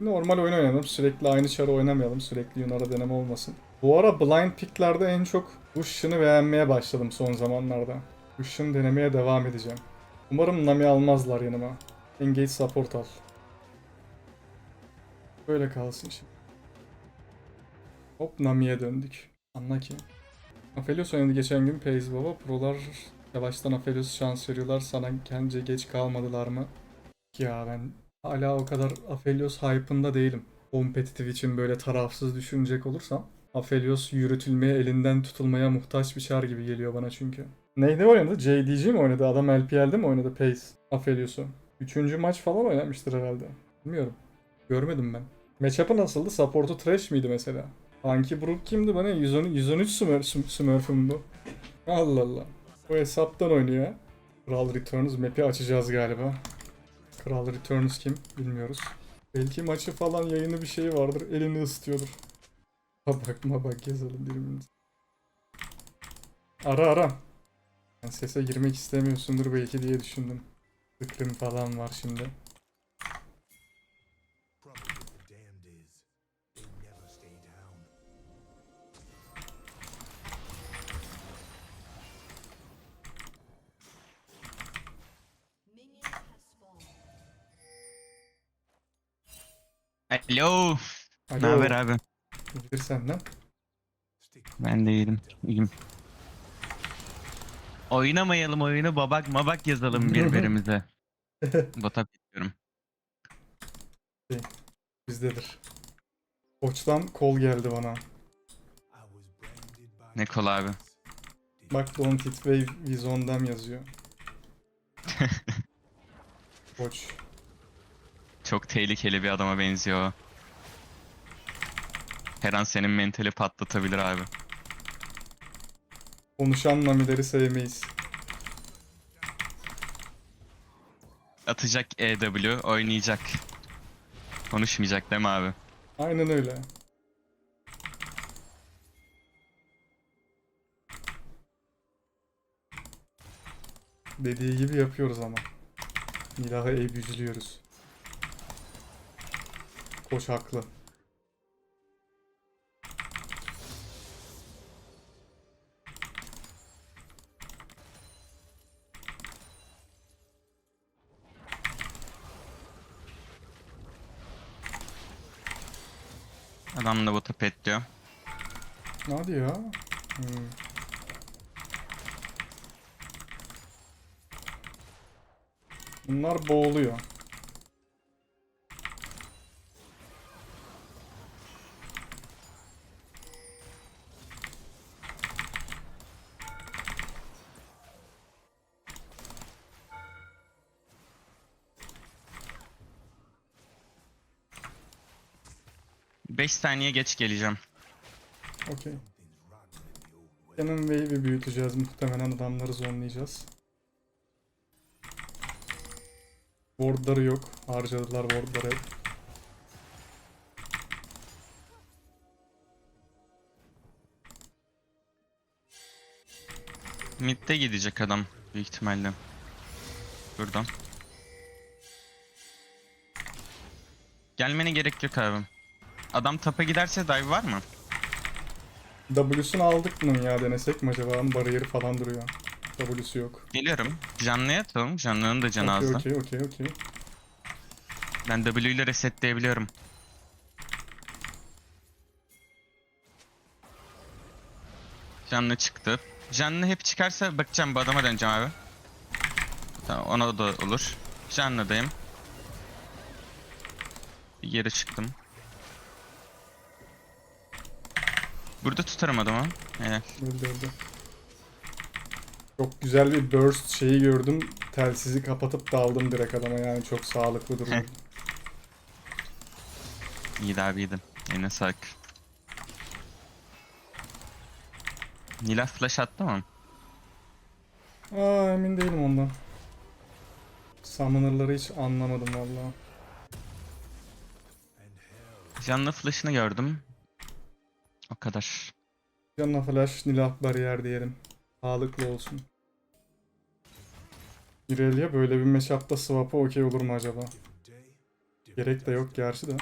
Normal oyun oynayalım. Sürekli aynı çarı oynamayalım. Sürekli Yunar'a deneme olmasın. Bu ara blind picklerde en çok Lucian'ı beğenmeye başladım son zamanlarda. Lucian denemeye devam edeceğim. Umarım Nami almazlar yanıma. Engage support al. Böyle kalsın şimdi. Hop Nami'ye döndük. Anla ki. Aphelios oynadı geçen gün Paze Baba. Prolar yavaştan Aphelios şans veriyorlar. Sana bence geç kalmadılar mı? Ya ben hala o kadar Aphelios hype'ında değilim. Kompetitif için böyle tarafsız düşünecek olursam. Aphelios yürütülmeye, elinden tutulmaya muhtaç bir çar gibi geliyor bana çünkü. Neyde oynadı? JDG mi oynadı? Adam LPL'de mi oynadı Pace? Aphelios'u. Üçüncü maç falan oynamıştır herhalde. Bilmiyorum. Görmedim ben. Matchup'ı nasıldı? Support'u trash miydi mesela? Hangi Brook kimdi bana? 110, 113 Smurf, Smurf'üm bu. Allah Allah. Bu hesaptan oynuyor. Kral Returns map'i açacağız galiba. Kral Returns kim? Bilmiyoruz. Belki maçı falan yayını bir şey vardır. Elini ısıtıyordur. Ha bakma bak yazalım birbirimize. Ara ara. Ben sese girmek istemiyorsundur belki diye düşündüm. Sıkrım falan var şimdi. Alo. Ne haber abi? İyidir senden. Ben de iyiyim. İyiyim. Oynamayalım oyunu babak mabak yazalım birbirimize. Bota bekliyorum. Bizdedir. Koçtan kol geldi bana. Ne kol abi. Bak Don't It Wave Vizondam yazıyor. Koç. Çok tehlikeli bir adama benziyor. Her an senin mentali patlatabilir abi. Konuşan namileri sevmeyiz. Atacak EW oynayacak. Konuşmayacak değil mi abi? Aynen öyle. Dediği gibi yapıyoruz ama. Nilah'ı ev yüzlüyoruz. Koç haklı. Adam da bota petliyor. Hadi ya. Hmm. Bunlar boğuluyor. Beş saniye geç geleceğim. Okey. Canım wave'i büyüteceğiz. Muhtemelen adamları zonlayacağız. Wardları yok. Harcadılar wardları. hep. Mid'de gidecek adam büyük ihtimalle. Buradan. Gelmene gerek yok abi. Adam tapa giderse dive var mı? W'sunu aldık mı ya denesek mi acaba? Bariyeri falan duruyor. W'su yok. Geliyorum. Canlıya atalım. Canlının da canı azdı. okey okey okey. Ben W ile resetleyebiliyorum. Canlı çıktı. Canlı hep çıkarsa bakacağım bu adama döneceğim abi. Tamam ona da olur. Canlıdayım. Bir geri çıktım. Burada tutarım adamı. Helal. Öldü öldü. Çok güzel bir burst şeyi gördüm. Telsizi kapatıp daldım direkt adama yani çok sağlıklı duruyor. İyiydi abi iyiydi. Eline sağlık. Nila flash attı mı? Aa emin değilim ondan. Summoner'ları hiç anlamadım vallahi. Canlı flash'ını gördüm. O kadar. Canına flash, nilah bariyer diyelim. Sağlıklı olsun. Irelia böyle bir matchup'ta swap'a okey olur mu acaba? Gerek de yok gerçi de.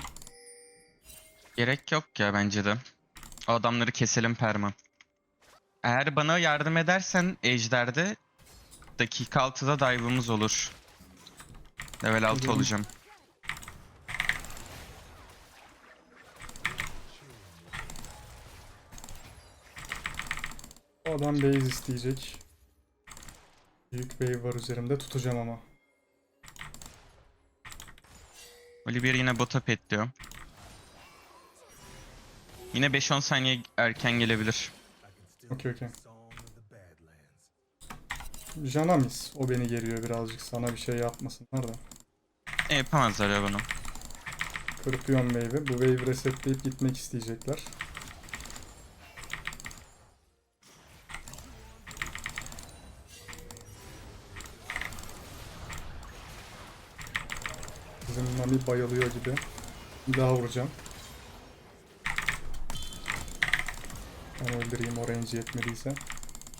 Gerek yok ya bence de. O adamları keselim perma. Eğer bana yardım edersen Ejder'de dakika 6'da dive'ımız olur. Level 6 Geliyorum. olacağım. O adam base isteyecek. Büyük wave var üzerimde tutacağım ama. Olivier yine bota petliyor. Yine 5-10 saniye erken gelebilir. Okey okey. Janamis. O beni geriyor birazcık. Sana bir şey yapmasınlar da. E, yapamazlar ya bunu. Kırpıyorum wave'i. Bu wave resetleyip gitmek isteyecekler. Nami bayılıyor gibi. Bir daha vuracağım. Ben öldüreyim o range yetmediyse.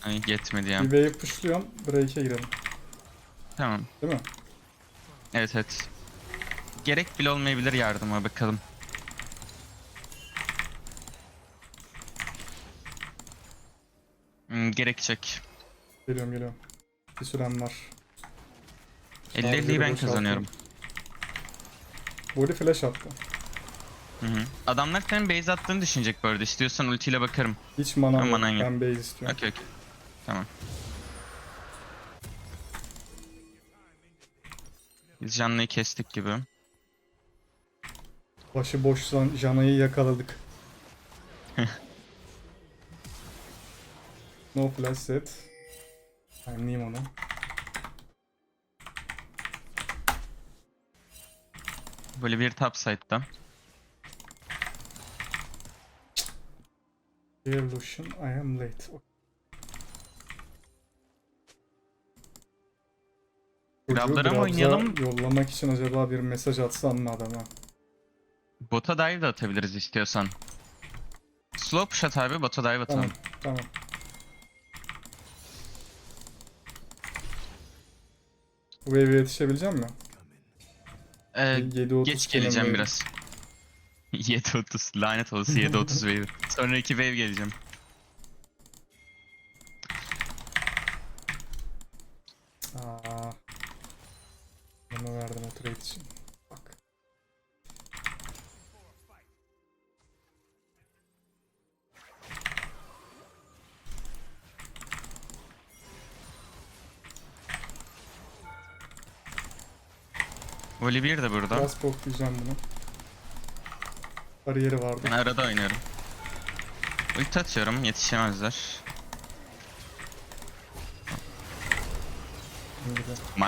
Ay yetmedi ya. Bir wave pushluyorum. Break'e girelim. Tamam. Değil mi? Evet evet. Gerek bile olmayabilir yardıma bakalım. Hmm, gerekecek. Geliyorum geliyorum. Bir sürem var. 50 50'yi Şarjörü ben boşaltayım. kazanıyorum. Body flash attı. Hı hı. Adamlar senin base attığını düşünecek bu arada. İstiyorsan ultiyle bakarım. Hiç manam Ama yok. manan yok. Ben base istiyorum. Okey okey. Tamam. Biz canlıyı kestik gibi. Başı boş Jan- Jana'yı yakaladık. no flash set. Time'liyim onu. Böyle bir top side'da. Evolution, I am late. Okay. Grablara mı oynayalım? Yollamak için acaba bir mesaj atsam mı adama? Bota dive de atabiliriz istiyorsan. Slow push at abi, bota dive atalım. Tamam, tamam. Bu wave'e yetişebilecek mi? Ee, 7.30 geç geleceğim biraz. 7.30 lanet olası 7.30 wave. Sonra 2 wave geleceğim. Olivier de burada. Biraz poklayacağım bunu. Bariyeri vardı. Ben arada oynuyorum. Ulti atıyorum, yetişemezler. My...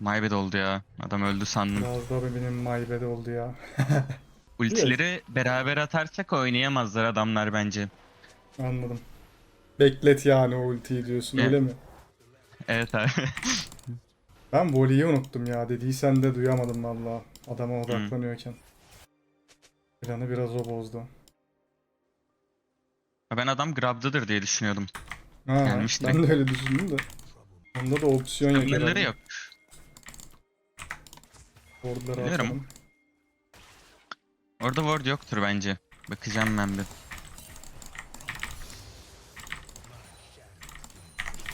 Bad oldu ya. Adam öldü sandım. Biraz da benim maybede oldu ya. Ultileri beraber atarsak oynayamazlar adamlar bence. Anladım. Beklet yani o ultiyi diyorsun Evet. öyle mi? Evet abi. Ben voleyi unuttum ya dediysen de duyamadım valla. Adama odaklanıyorken. Planı biraz o bozdu. ben adam grab'dadır diye düşünüyordum. Ha, Gelmiş ben de öyle düşündüm de. Onda da opsiyon yok. Herhalde. yok. Boardları Biliyorum. atalım. Orada ward yoktur bence. Bakacağım ben bir.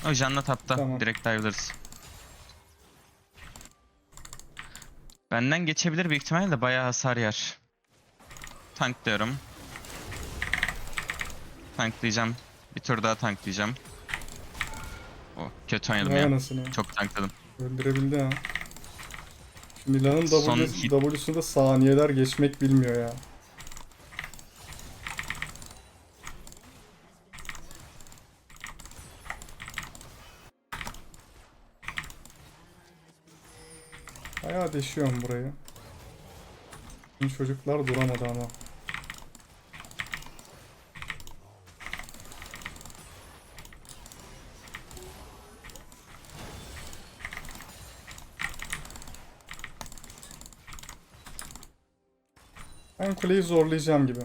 O Janna tapta. Tamam. Direkt dive'larız. Benden geçebilir büyük ihtimalle de bayağı hasar yer. Tanklıyorum. Tanklayacağım. Bir tur daha tanklayacağım. Oh, kötü oynadım Vay ya. anasını. Çok tankladım. Öldürebildi ha. Milan'ın Son W, hit. W'sunda saniyeler geçmek bilmiyor ya. Bayağı deşiyorum burayı. Şimdi çocuklar duramadı ama. Ben kuleyi zorlayacağım gibi.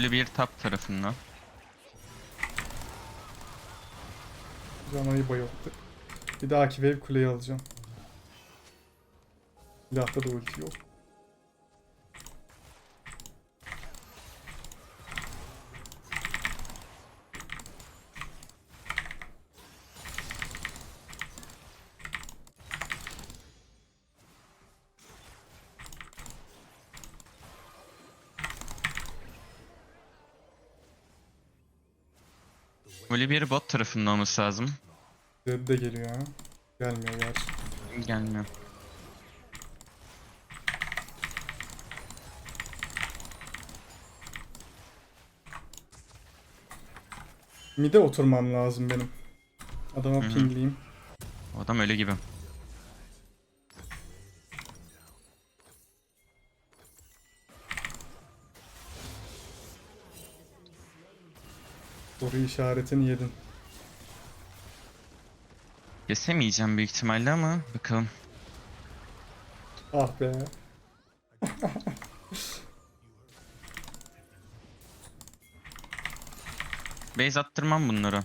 W1 tap tarafından. Canayı bayılttı. Bir dahaki wave kuleyi alacağım. Silahta da ulti yok. Böyle bir bot tarafında olması lazım. Zed de geliyor ha. Gelmiyor gerçi. Gelmiyor. Mide oturmam lazım benim. Adama pingleyeyim. O adam öyle gibi. Soru işaretini yedin. Kesemeyeceğim büyük ihtimalle ama bakalım. Ah be. Base attırmam bunları.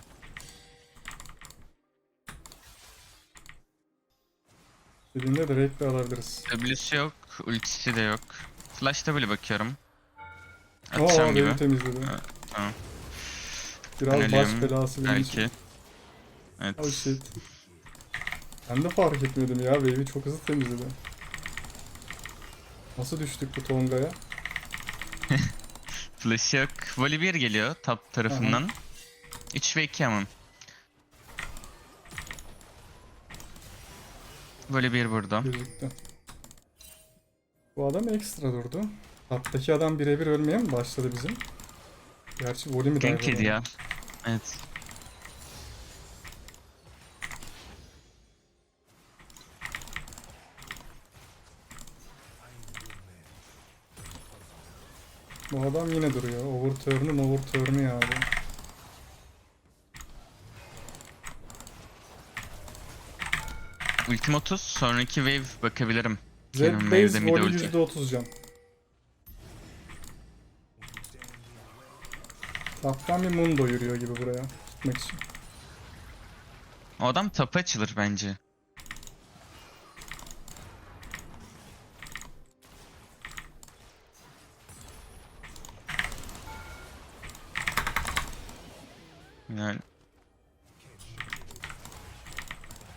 Dediğinde direkt de alabiliriz. W'si yok, ultisi de yok. Flash W bakıyorum. Oo Atacağım gibi. beni temizledi. Evet, tamam. Biraz Ben baş belası benim için. Belki. Evet. Oh shit. Ben de fark etmedim ya. Wave'i çok hızlı temizledi. Nasıl düştük bu Tonga'ya? Flash yok. Volley 1 geliyor top tarafından. 3 ve 2 ama. Volley 1 burada. Gözüktü. Bu adam ekstra durdu. Taptaki adam birebir ölmeye mi başladı bizim? Gerçi voley mi Gank yedi ya. Evet. Bu adam yine duruyor. Overturn'un overturn'u ya bu. Ultim 30. Sonraki wave bakabilirim. Z Kenan base wave'de mid voley ulti. %30 can. Taptan bir Mundo yürüyor gibi buraya. Gitmek için. O adam tapa açılır bence. Yani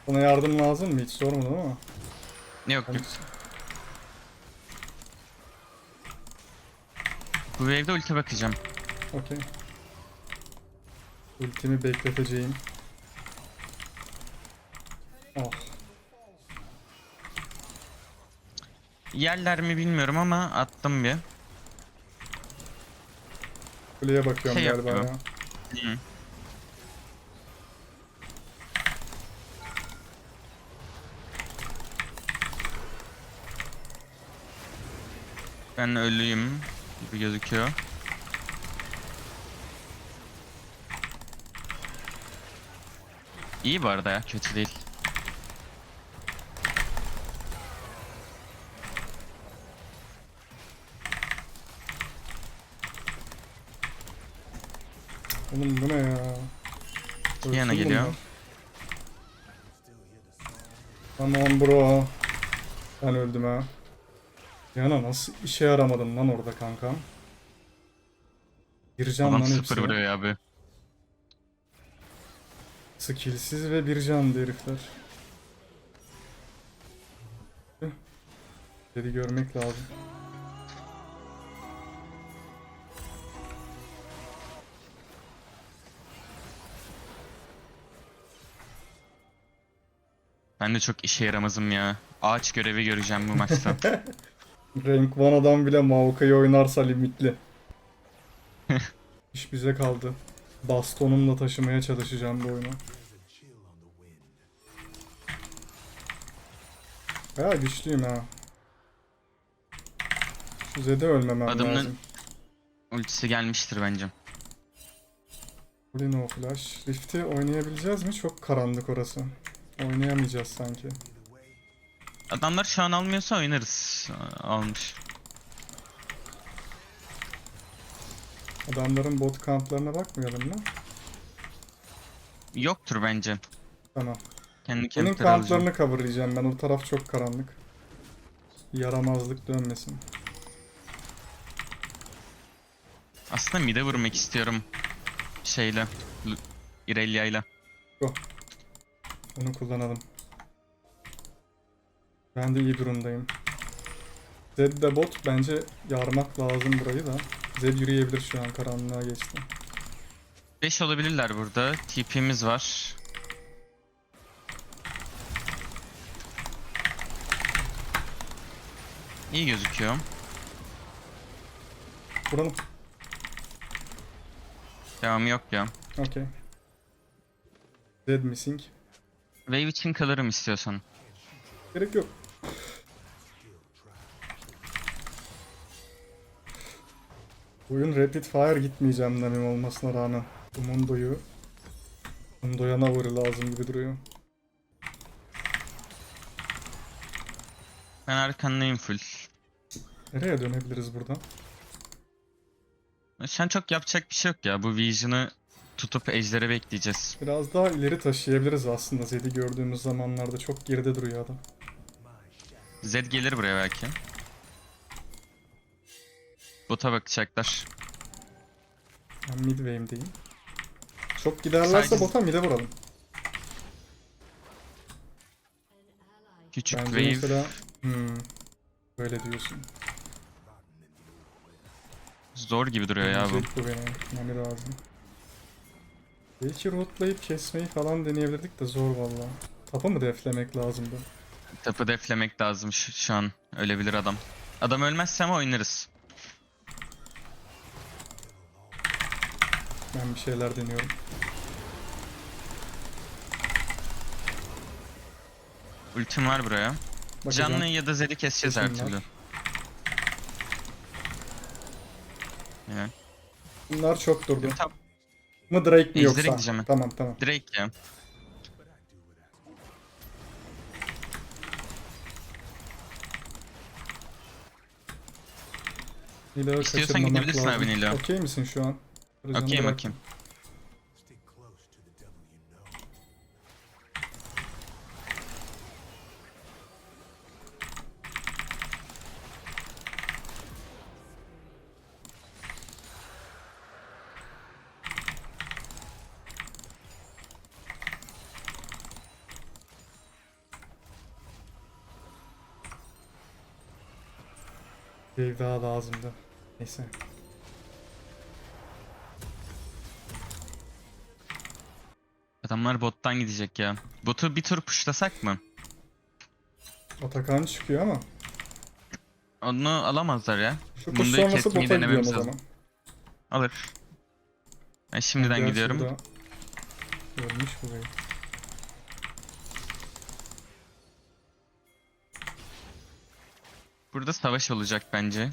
Bana yardım lazım mı? Hiç sormadım ama. yok Ben- yok. Bu wave'de ulti bakacağım. Okey. Ultimi bekleteceğim. Oh. Yerler mi bilmiyorum ama attım bir. Kuleye bakıyorum Şey galiba yapıyor. ya. Hı. Ben ölüyüm gibi gözüküyor. İyi bu arada ya, kötü değil. Oğlum bu ne ya? Yana geliyor. Tamam bro. Ben öldüm ha. Yana nasıl işe yaramadın lan orada kankam? Can Adam lan sıfır hepsine. vuruyor ya abi. Skillsiz ve bir canlı herifler. Dedi görmek lazım. Ben de çok işe yaramazım ya. Ağaç görevi göreceğim bu maçta. Rank 1 adam bile Maokai'yi oynarsa limitli. İş bize kaldı. Bastonumla taşımaya çalışacağım bu oyunu. Baya güçlüyüm ha. Şu Zed'e ölmemem Adamın- lazım. Ultisi gelmiştir bence. Holy no flash. Rift'i oynayabileceğiz mi? Çok karanlık orası. Oynayamayacağız sanki. Adamlar şu an almıyorsa oynarız. Almış. Adamların bot kamplarına bakmayalım mı? Yoktur bence. Tamam. Kendi alacağım. kamplarını coverlayacağım ben. O taraf çok karanlık. Yaramazlık dönmesin. Aslında mide vurmak istiyorum. Şeyle. Lu- Irelia'yla. Onu kullanalım. Ben de iyi durumdayım. Zed de bot bence yarmak lazım burayı da. Zed yürüyebilir şu an karanlığa geçti. 5 olabilirler burada. TP'miz var. İyi gözüküyor. Vuralım. Devamı yok ya. Okey. Zed missing. Wave için kalırım istiyorsan. Gerek yok. Oyun rapid fire gitmeyeceğim demem olmasına rağmen. Bu Mundo'yu Mundo'ya Navar'ı lazım gibi duruyor. Ben arkandayım full. Nereye dönebiliriz buradan? An çok yapacak bir şey yok ya. Bu Vision'ı tutup ejdere bekleyeceğiz. Biraz daha ileri taşıyabiliriz aslında. Zed'i gördüğümüz zamanlarda çok geride duruyor adam. Zed gelir buraya belki. Bota bakacaklar. Ben mid wave'deyim. Çok giderlerse Sadece- bota mid'e vuralım. Küçük Bence wave. mesela... Hmm, böyle diyorsun. Zor gibi duruyor ya bu. Mami lazım. Belki rootlayıp kesmeyi falan deneyebilirdik de zor valla. Tapa mı deflemek lazımdı? Tapı deflemek lazım şu, şu an. Ölebilir adam. Adam ölmezse ama oynarız. Ben bir şeyler deniyorum. Ultim var buraya. Bakacağım. Canlı ya da Zed'i keseceğiz her türlü. Bunlar çok durdu. Tam Mı Drake mi yoksa? gideceğim ben. Tamam tamam. direkt ya. Nilo'yu İstiyorsan gidebilirsin abi Nilo. Okey misin şu an? Okeyim okeyim. Bir daha lazımdı. Neyse. Adamlar bottan gidecek ya. Botu bir tur pushlasak mı? Atakan çıkıyor ama. Onu alamazlar ya. Şu push Mundo'yu sonrası kesmeyi bota gidiyorum denememiz o lazım. zaman. Alır. Ben şimdiden Gerçi gidiyorum. Ölmüş bu bey. Burada savaş olacak bence.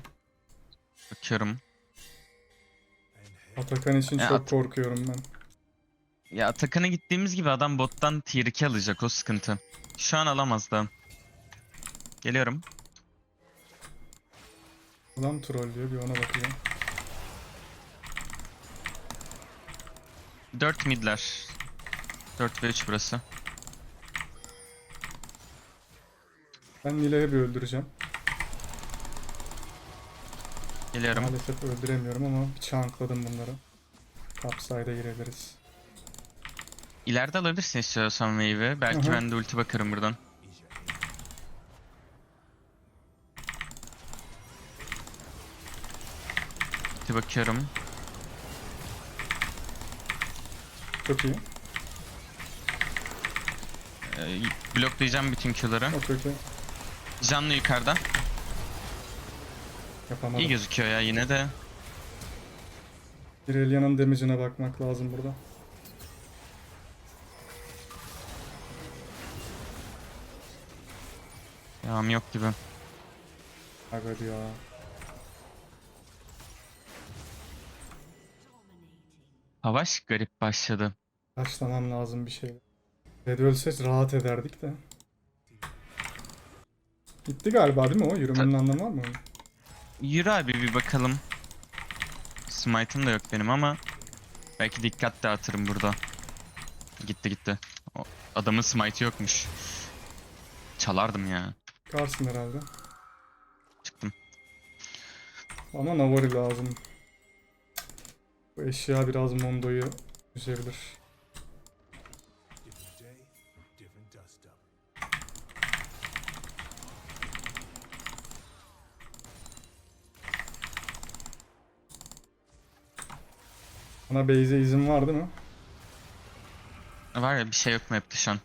Bakıyorum. Atakan için Ya çok at- korkuyorum ben. Ya Atakan'a gittiğimiz gibi adam bottan tier 2 alacak o sıkıntı. Şu an alamaz da. Geliyorum. Adam trollüyor bir ona bakacağım. 4 midler. 4 ve 3 burası. Ben Nilay'ı bir öldüreceğim. Geliyorum. Maalesef öldüremiyorum ama bir çankladım bunları. Topside'a girebiliriz. İleride alabilirsin istiyorsan wave'i. Belki hı. ben de ulti bakarım buradan. Ulti bakıyorum. Çok iyi. Ee, bloklayacağım bütün. Okey okey. Canlı yukarıda. Yapamadım. İyi gözüküyor ya yine de. Irelia'nın damage'ine bakmak lazım burada. Yağım yok gibi. Aga ya. Savaş garip başladı. Başlamam lazım bir şey. Red ölse rahat ederdik de. Gitti galiba değil mi o? Yürümenin anlamı var mı? Yürü abi bir bakalım. Smite'ım da yok benim ama belki dikkat dağıtırım burada. Gitti gitti. O adamın smite yokmuş. Çalardım ya. Karsın herhalde. Çıktım. Ama Navari lazım. Bu eşya biraz Mondo'yu üzebilir. Bana base'e izin var değil mi? Var ya bir şey yok map'te şu an.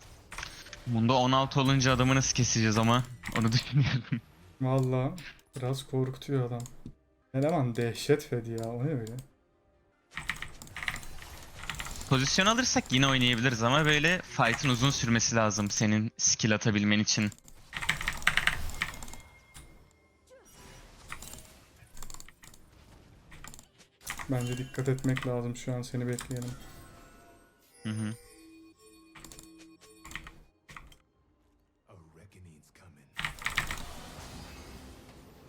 Bunda 16 olunca adamı nasıl keseceğiz ama onu düşünüyorum. Valla biraz korkutuyor adam. Eleman dehşet fedi ya o ne öyle? Pozisyon alırsak yine oynayabiliriz ama böyle fight'ın uzun sürmesi lazım senin skill atabilmen için. Bence dikkat etmek lazım şu an seni bekleyelim. Hı hı.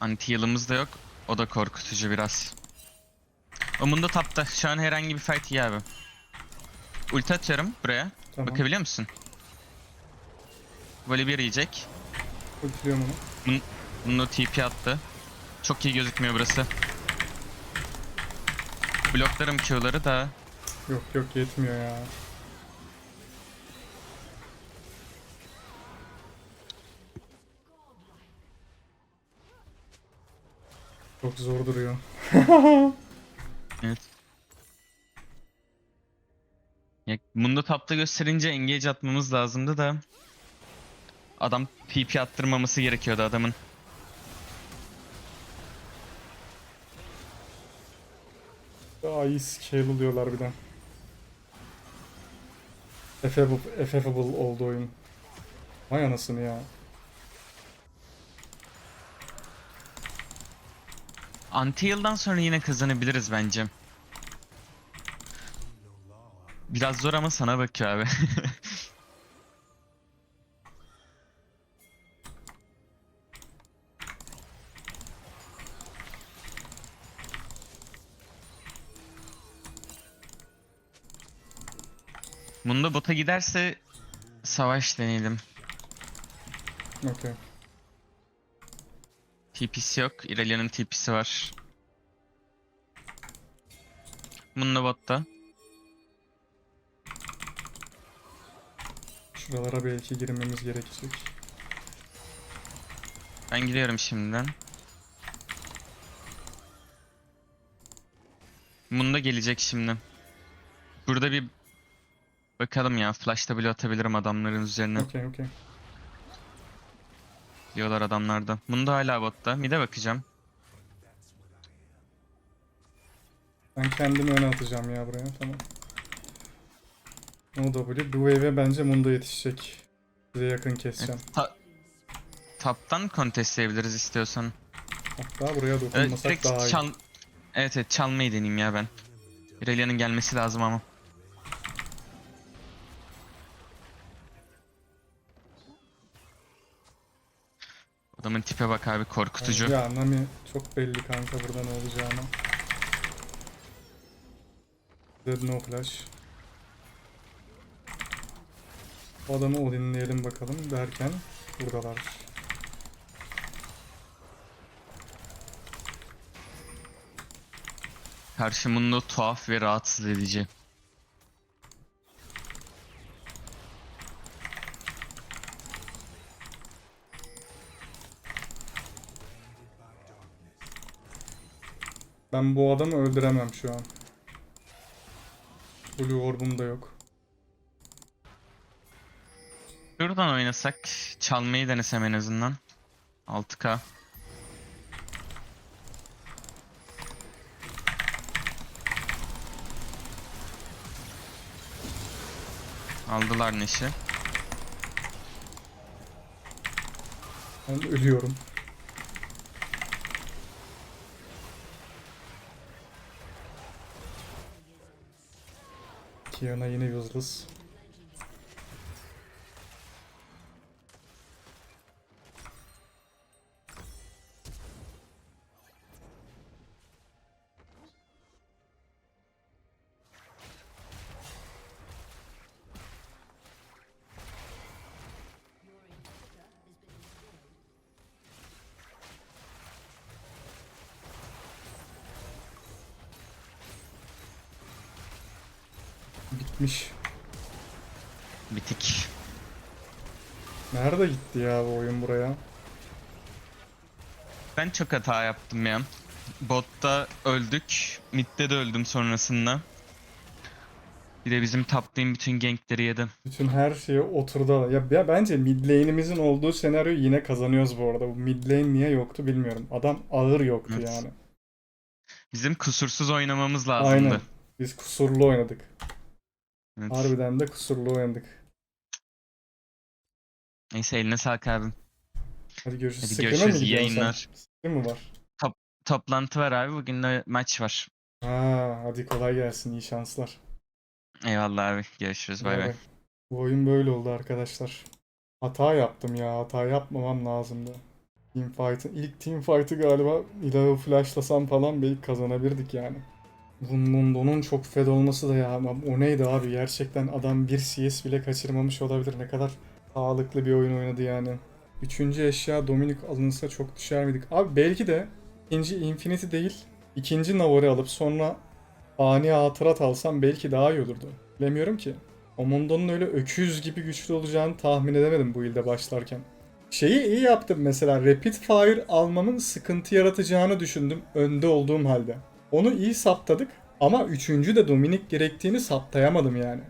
Anti heal'ımız da yok. O da korkutucu biraz. O Mundo tapta. Şu an herhangi bir fight iyi abi. Ulti atıyorum buraya. Tamam. Bakabiliyor musun? Böyle bir yiyecek. Ultiliyorum onu. Mundo TP attı. Çok iyi gözükmüyor burası. Bloklarım Q'ları da. Yok yok yetmiyor ya. Çok zor duruyor. Evet. Ya, Mundo tapta gösterince engage atmamız lazımdı da. Adam PP attırmaması gerekiyordu adamın. Daha iyi scale oluyorlar bir de. Effable, effable oldu oyun. Vay anasını ya. Anti heal'dan sonra yine kazanabiliriz bence. Biraz zor ama sana bakıyor abi. Bunda bota giderse savaş deneyelim. Okey. TP'si yok. Irelia'nın TP'si var. Bunda botta. Şuralara belki girmemiz gerekecek. Ben gidiyorum şimdiden. Bunda gelecek şimdi. Burada bir bakalım ya. Flash W atabilirim adamların üzerine. Okey okey. Diyorlar adamlarda. Bunda hala botta. Mid'e bakacağım. Ben kendimi öne atacağım ya buraya tamam. No W. Bu wave'e bence Mundo yetişecek. Size yakın keseceğim. Ta Taptan contestleyebiliriz istiyorsan. Hatta buraya Evet, dokunmasak direkt daha iyi. çal... Evet evet çalmayı deneyeyim ya ben. Irelia'nın gelmesi lazım ama. Adamın tipe bak abi korkutucu. Ya Nami çok belli kanka burada ne olacağını. Dead no flash. Bu adamı Odin'leyelim bakalım derken buradalar. Karşımında tuhaf ve rahatsız edici. Ben bu adamı öldüremem şu an. Blue Orb'um da yok. Şuradan oynasak çalmayı denesem en azından. 6k. Aldılar Neş'i. Ben ölüyorum. Kiana yine useless. Bitmiş. Bitik. Nerede gitti ya bu oyun buraya? Ben çok hata yaptım ya. Botta öldük. Mid'de de öldüm sonrasında. Bir de bizim lane bütün gankleri yedi. Bütün her şeye oturdu. Ya, ya bence mid lane'imizin olduğu senaryoyu yine kazanıyoruz bu arada. Bu mid lane niye yoktu bilmiyorum. Adam ağır yoktu Evet. yani. Bizim kusursuz oynamamız lazımdı. Aynen. Biz kusurlu oynadık. Evet. Harbiden de kusurlu oynadık. Neyse eline sağlık abim. Hadi görüşürüz. Hadi Sıkına görüşürüz, iyi yayınlar. Mı var? Toplantı var abi. Bugün de maç var. Ha, hadi kolay gelsin. iyi şanslar. Eyvallah abi. Görüşürüz. Bay bay. Bu oyun böyle oldu arkadaşlar. Hata yaptım ya. Hata yapmamam lazımdı. Teamfight'ı, ilk teamfight'ı galiba ilahı flashlasam falan belki kazanabilirdik yani. Mundo'nun çok fed olması da ya. O neydi abi? Gerçekten adam bir CS bile kaçırmamış olabilir. Ne kadar sağlıklı bir oyun oynadı yani. Üçüncü eşya Dominik alınsa çok düşer miydik? Abi belki de ikinci Infinity değil, ikinci Navar'ı alıp sonra ani hatırat alsam belki daha iyi olurdu. Bilemiyorum ki. Omondo'nun öyle öküz gibi güçlü olacağını tahmin edemedim bu ilde başlarken. Şeyi iyi yaptım mesela Rapid Fire almamın sıkıntı yaratacağını düşündüm önde olduğum halde. Onu iyi saptadık ama üçüncü de Dominik gerektiğini saptayamadım yani.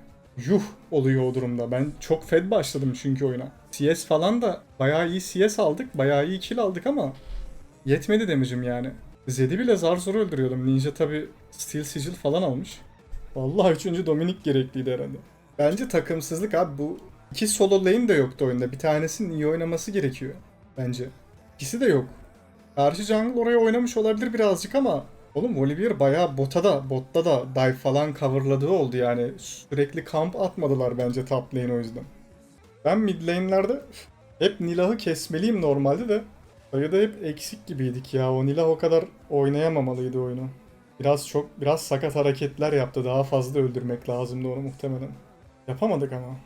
Yuh oluyor o durumda. Ben çok fed başladım çünkü oyuna. CS falan da bayağı iyi CS aldık, bayağı iyi kill aldık ama yetmedi demecim yani. Zed'i bile zar zor öldürüyordum. Ninja tabi Steel Sigil falan almış. Vallahi üçüncü Dominik gerekliydi herhalde. Bence takımsızlık abi bu iki solo lane de yoktu oyunda. Bir tanesinin iyi oynaması gerekiyor bence. İkisi de yok. Karşı jungle oraya oynamış olabilir birazcık ama Oğlum Olivier bayağı bota da botta da dive falan coverladığı oldu yani. Sürekli kamp atmadılar bence top lane o yüzden. Ben mid lane'lerde hep Nilah'ı kesmeliyim normalde de sayıda hep eksik gibiydik ya. O Nilah o kadar oynayamamalıydı oyunu. Biraz çok biraz sakat hareketler yaptı. Daha fazla öldürmek lazımdı onu muhtemelen. Yapamadık ama.